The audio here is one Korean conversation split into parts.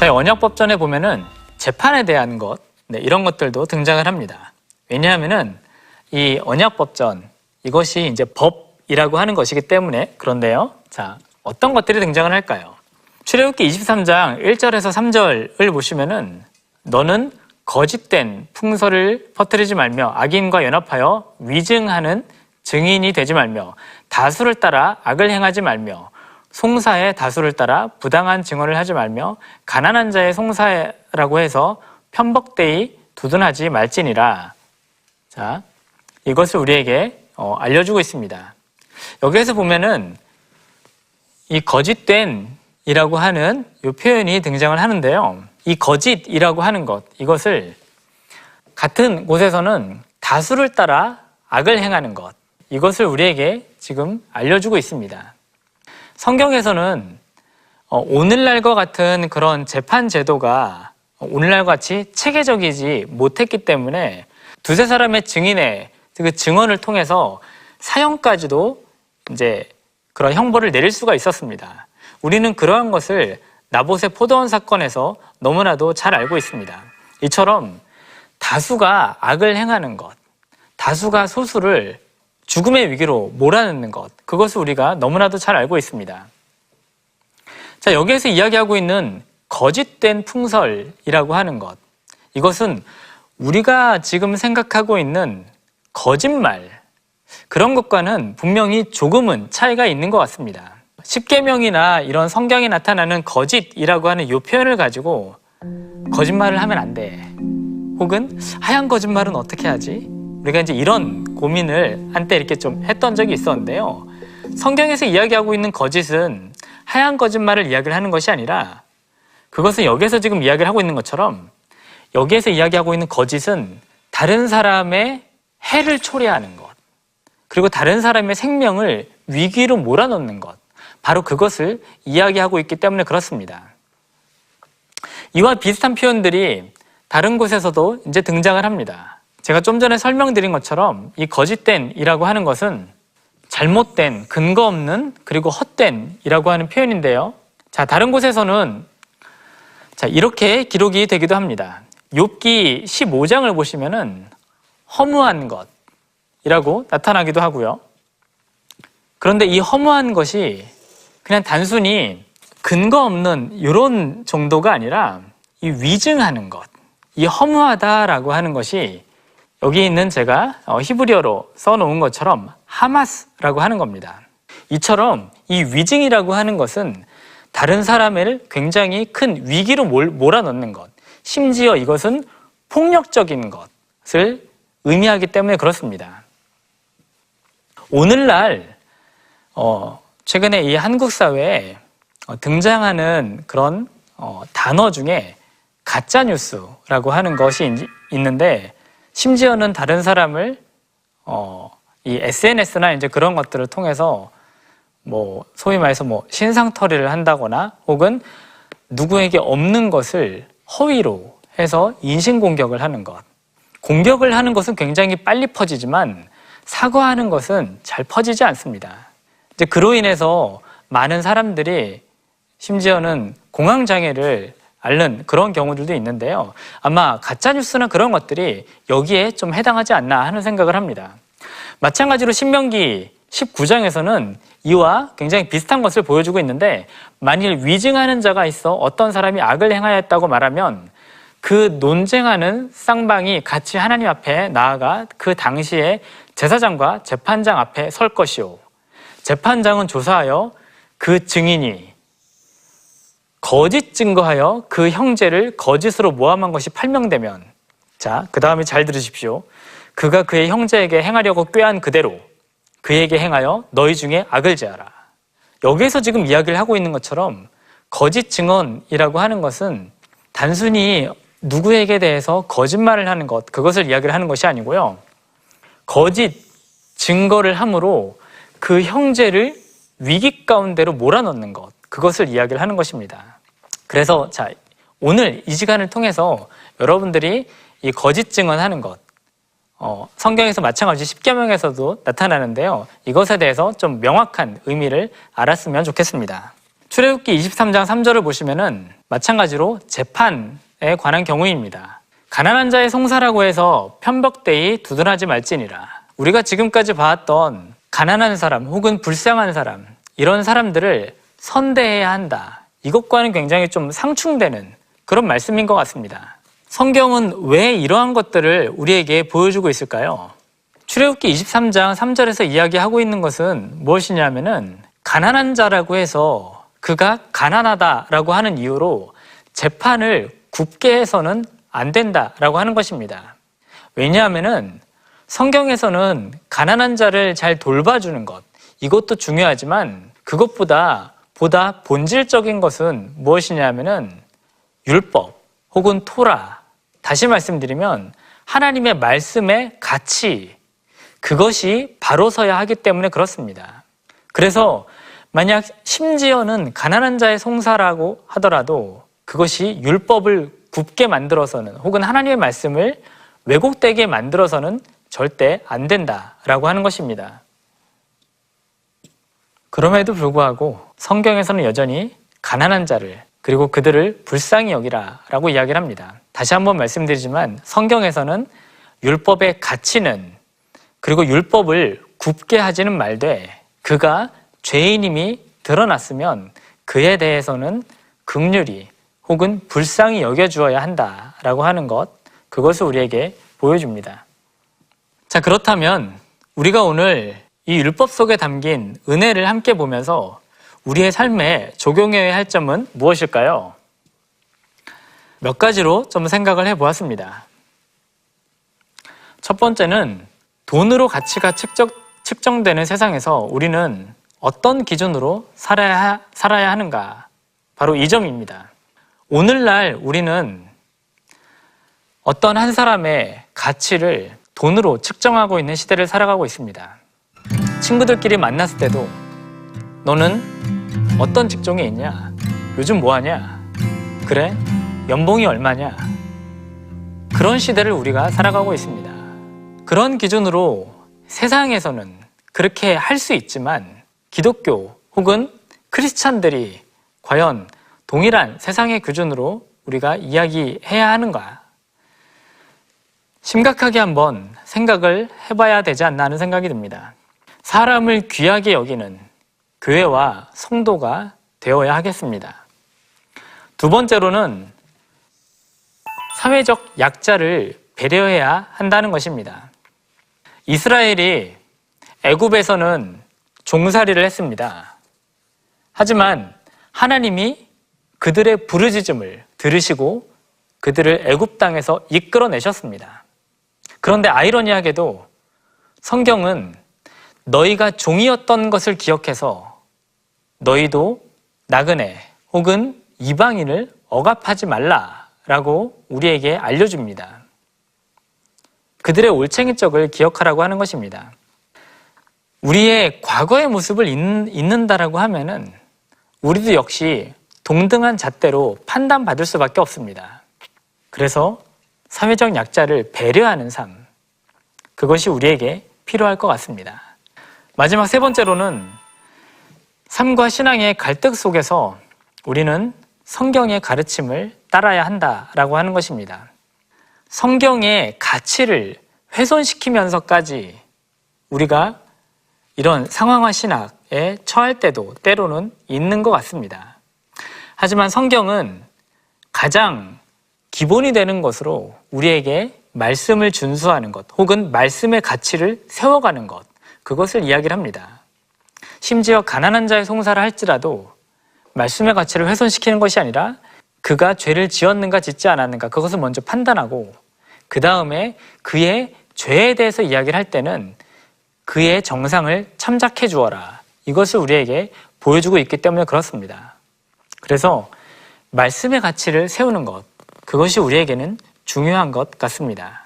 자, 언약법전에 보면은 재판에 대한 것, 네, 이런 것들도 등장을 합니다. 왜냐하면은 이 언약법전 이것이 이제 법이라고 하는 것이기 때문에 그런데요. 자, 어떤 것들이 등장을 할까요? 출애굽기 23장 1절에서 3절을 보시면은 너는 거짓된 풍설을 퍼뜨리지 말며 악인과 연합하여 위증하는 증인이 되지 말며 다수를 따라 악을 행하지 말며 송사의 다수를 따라 부당한 증언을 하지 말며 가난한 자의 송사라고 해서 편법되이 두둔하지 말지니라. 자, 이것을 우리에게 어, 알려주고 있습니다. 여기에서 보면은 이 거짓된이라고 하는 이 표현이 등장을 하는데요. 이 거짓이라고 하는 것, 이것을 같은 곳에서는 다수를 따라 악을 행하는 것, 이것을 우리에게 지금 알려주고 있습니다. 성경에서는 어, 오늘날과 같은 그런 재판 제도가 오늘날 같이 체계적이지 못했기 때문에 두세 사람의 증인의 그 증언을 통해서 사형까지도 이제 그런 형벌을 내릴 수가 있었습니다. 우리는 그러한 것을 나봇의 포도원 사건에서 너무나도 잘 알고 있습니다. 이처럼 다수가 악을 행하는 것, 다수가 소수를 죽음의 위기로 몰아넣는 것, 그것을 우리가 너무나도 잘 알고 있습니다. 자, 여기에서 이야기하고 있는 거짓된 풍설이라고 하는 것, 이것은 우리가 지금 생각하고 있는 거짓말, 그런 것과는 분명히 조금은 차이가 있는 것 같습니다. 십계명이나 이런 성경에 나타나는 거짓이라고 하는 이 표현을 가지고 거짓말을 하면 안 돼. 혹은 하얀 거짓말은 어떻게 하지? 우리가 이제 이런 고민을 한때 이렇게 좀 했던 적이 있었는데요. 성경에서 이야기하고 있는 거짓은 하얀 거짓말을 이야기를 하는 것이 아니라 그것은 여기에서 지금 이야기를 하고 있는 것처럼 여기에서 이야기하고 있는 거짓은 다른 사람의 해를 초래하는 것, 그리고 다른 사람의 생명을 위기로 몰아넣는 것, 바로 그것을 이야기하고 있기 때문에 그렇습니다. 이와 비슷한 표현들이 다른 곳에서도 이제 등장을 합니다. 제가 좀 전에 설명드린 것처럼 이 거짓된이라고 하는 것은 잘못된, 근거 없는, 그리고 헛된이라고 하는 표현인데요. 자, 다른 곳에서는 자, 이렇게 기록이 되기도 합니다. 욥기 15장을 보시면은 허무한 것이라고 나타나기도 하고요. 그런데 이 허무한 것이 그냥 단순히 근거 없는 이런 정도가 아니라 이 위증하는 것, 이 허무하다라고 하는 것이 여기 있는 제가 어, 히브리어로 써놓은 것처럼 하마스라고 하는 겁니다. 이처럼 이 위증이라고 하는 것은 다른 사람을 굉장히 큰 위기로 몰아넣는 것, 심지어 이것은 폭력적인 것을 의미하기 때문에 그렇습니다. 오늘날 어, 최근에 이 한국 사회에 어, 등장하는 그런 어, 단어 중에 가짜 뉴스라고 하는 것이 있는데 심지어는 다른 사람을 어, 이 SNS나 이제 그런 것들을 통해서 뭐 소위 말해서 뭐 신상털이를 한다거나 혹은 누구에게 없는 것을 허위로 해서 인신 공격을 하는 것. 공격을 하는 것은 굉장히 빨리 퍼지지만 사과하는 것은 잘 퍼지지 않습니다. 이제 그로 인해서 많은 사람들이 심지어는 공황 장애를 앓는 그런 경우들도 있는데요. 아마 가짜 뉴스나 그런 것들이 여기에 좀 해당하지 않나 하는 생각을 합니다. 마찬가지로 신명기 19장에서는 이와 굉장히 비슷한 것을 보여주고 있는데 만일 위증하는 자가 있어 어떤 사람이 악을 행하였다고 말하면 그 논쟁하는 쌍방이 같이 하나님 앞에 나아가 그 당시에 제사장과 재판장 앞에 설 것이요. 재판장은 조사하여 그 증인이 거짓 증거하여 그 형제를 거짓으로 모함한 것이 판명되면 자, 그 다음에 잘 들으십시오. 그가 그의 형제에게 행하려고 꾀한 그대로 그에게 행하여 너희 중에 악을 제하라. 여기에서 지금 이야기를 하고 있는 것처럼 거짓 증언이라고 하는 것은 단순히 누구에게 대해서 거짓말을 하는 것, 그것을 이야기를 하는 것이 아니고요. 거짓 증거를 함으로 그 형제를 위기 가운데로 몰아넣는 것, 그것을 이야기를 하는 것입니다. 그래서 자, 오늘 이 시간을 통해서 여러분들이 이 거짓 증언하는 것, 어, 성경에서 마찬가지 십계명에서도 나타나는데요. 이것에 대해서 좀 명확한 의미를 알았으면 좋겠습니다. 출애굽기 23장 3절을 보시면은 마찬가지로 재판에 관한 경우입니다. 가난한 자의 송사라고 해서 편벽되이 두둔하지 말지니라. 우리가 지금까지 봐왔던 가난한 사람 혹은 불쌍한 사람 이런 사람들을 선대해야 한다. 이것과는 굉장히 좀 상충되는 그런 말씀인 것 같습니다. 성경은 왜 이러한 것들을 우리에게 보여주고 있을까요? 출애굽기 23장 3절에서 이야기하고 있는 것은 무엇이냐면은 가난한 자라고 해서 그가 가난하다라고 하는 이유로 재판을 굽게 해서는 안 된다라고 하는 것입니다. 왜냐하면은 성경에서는 가난한 자를 잘 돌봐주는 것 이것도 중요하지만 그것보다 보다 본질적인 것은 무엇이냐면은 율법 혹은 토라 다시 말씀드리면 하나님의 말씀의 가치 그것이 바로 서야 하기 때문에 그렇습니다. 그래서 만약 심지어는 가난한 자의 송사라고 하더라도 그것이 율법을 굽게 만들어서는 혹은 하나님의 말씀을 왜곡되게 만들어서는 절대 안 된다라고 하는 것입니다. 그럼에도 불구하고 성경에서는 여전히 가난한 자를 그리고 그들을 불쌍히 여기라 라고 이야기를 합니다. 다시 한번 말씀드리지만 성경에서는 율법의 가치는 그리고 율법을 굽게 하지는 말되 그가 죄인임이 드러났으면 그에 대해서는 극률이 혹은 불쌍히 여겨주어야 한다라고 하는 것 그것을 우리에게 보여줍니다. 자 그렇다면 우리가 오늘 이 율법 속에 담긴 은혜를 함께 보면서 우리의 삶에 적용해야 할 점은 무엇일까요? 몇 가지로 좀 생각을 해 보았습니다. 첫 번째는 돈으로 가치가 측정, 측정 되는 세상에서 우리는 어떤 기준으로 살아야, 살아야 하는가? 바로 이 점입니다. 오늘날 우리는 어떤 한 사람의 가치를 돈으로 측정하고 있는 시대를 살아가고 있습니다. 친구들끼리 만났을 때도 너는 어떤 직종에 있냐? 요즘 뭐 하냐? 그래? 연봉이 얼마냐? 그런 시대를 우리가 살아가고 있습니다. 그런 기준으로 세상에서는 그렇게 할 수 있지만 기독교 혹은 크리스찬들이 과연 동일한 세상의 기준으로 우리가 이야기해야 하는가? 심각하게 한번 생각을 해봐야 되지 않나 하는 생각이 듭니다. 사람을 귀하게 여기는 교회와 성도가 되어야 하겠습니다. 두 번째로는 사회적 약자를 배려해야 한다는 것입니다. 이스라엘이 애굽에서는 종살이를 했습니다. 하지만 하나님이 그들의 부르짖음을 들으시고 그들을 애굽 땅에서 이끌어내셨습니다. 그런데 아이러니하게도 성경은 너희가 종이었던 것을 기억해서 너희도 나그네 혹은 이방인을 억압하지 말라라고 우리에게 알려줍니다. 그들의 올챙이적을 기억하라고 하는 것입니다. 우리의 과거의 모습을 잊는다라고 하면은 우리도 역시 동등한 잣대로 판단받을 수밖에 없습니다. 그래서 사회적 약자를 배려하는 삶, 그것이 우리에게 필요할 것 같습니다. 마지막 세 번째로는 삶과 신앙의 갈등 속에서 우리는 성경의 가르침을 따라야 한다라고 하는 것입니다. 성경의 가치를 훼손시키면서까지 우리가 이런 상황화 신학에 처할 때도 때로는 있는 것 같습니다. 하지만 성경은 가장 기본이 되는 것으로 우리에게 말씀을 준수하는 것 혹은 말씀의 가치를 세워가는 것 그것을 이야기를 합니다. 심지어 가난한 자의 송사를 할지라도 말씀의 가치를 훼손시키는 것이 아니라 그가 죄를 지었는가 짓지 않았는가 그것을 먼저 판단하고 그 다음에 그의 죄에 대해서 이야기를 할 때는 그의 정상을 참작해 주어라. 이것을 우리에게 보여주고 있기 때문에 그렇습니다. 그래서 말씀의 가치를 세우는 것, 그것이 우리에게는 중요한 것 같습니다.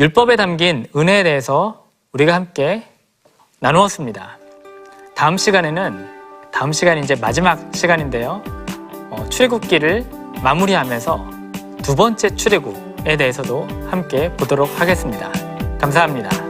율법에 담긴 은혜에 대해서 우리가 함께 나누었습니다. 다음 시간에는 다음 시간이 이제 마지막 시간인데요. 어, 출애굽기를 마무리하면서 두 번째 출애굽에 대해서도 함께 보도록 하겠습니다. 감사합니다.